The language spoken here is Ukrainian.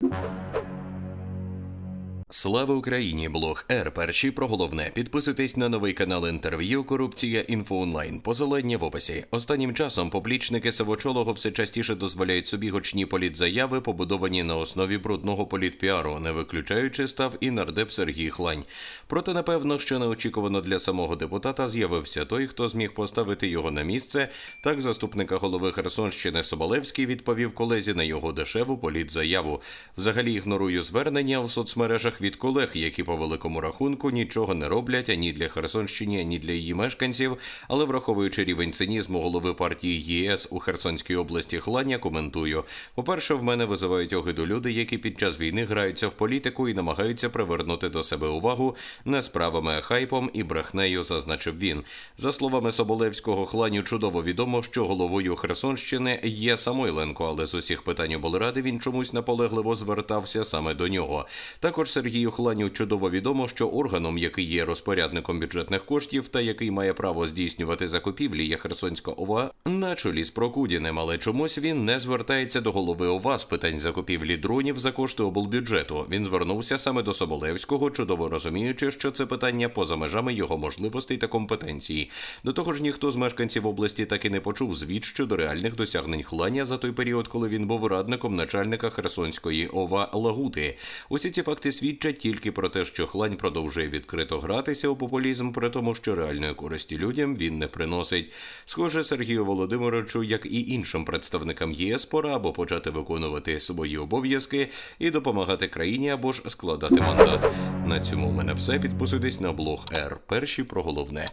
you Слава Україні! Блог Р. Перші про головне. Підписуйтесь на новий канал інтерв'ю Корупція інфо онлайн. Посилання в описі. Останнім часом поплічники Савочолого все частіше дозволяють собі гучні політзаяви, побудовані на основі брудного політпіару, не виключаючи став і нардеп Сергій Хлань. Проте, напевно, що неочікувано для самого депутата з'явився той, хто зміг поставити його на місце. Так, заступника голови Херсонщини Соболевський відповів колезі на його дешеву політзаяву. Взагалі ігнорую звернення в соцмережах від колег, які по великому рахунку нічого не роблять ані для Херсонщини, ані для її мешканців. Але враховуючи рівень цинізму голови партії ЄС у Херсонській області Хланя, коментую. По-перше, в мене визивають огиду люди, які під час війни граються в політику і намагаються привернути до себе увагу не справами, хайпом і брехнею, зазначив він. За словами Соболевського, Хланю чудово відомо, що головою Херсонщини є Самойленко, але з усіх питань облради він чомусь наполегливо звертався саме до нього. Також Сергію Хланю чудово відомо, що органом, який є розпорядником бюджетних коштів та який має право здійснювати закупівлі, є Херсонська ОВА на чолі з Прокудіним, але чомусь він не звертається до голови ОВА з питань закупівлі дронів за кошти облбюджету. Він звернувся саме до Соболевського, чудово розуміючи, що це питання поза межами його можливостей та компетенції. До того ж, ніхто з мешканців області так і не почув звіт щодо реальних досягнень Хланя за той період, коли він був радником начальника Херсонської ОВА Лагути. Усі ці факти свідчать тільки про те, що Хлань продовжує відкрито гратися у популізм, при тому, що реальної користі людям він не приносить. Схоже, Сергію Володимировичу, як і іншим представникам ЄС, пора або почати виконувати свої обов'язки і допомагати країні, або ж складати мандат. На цьому у мене все. Підписуйтесь на блог Р. Перші про головне.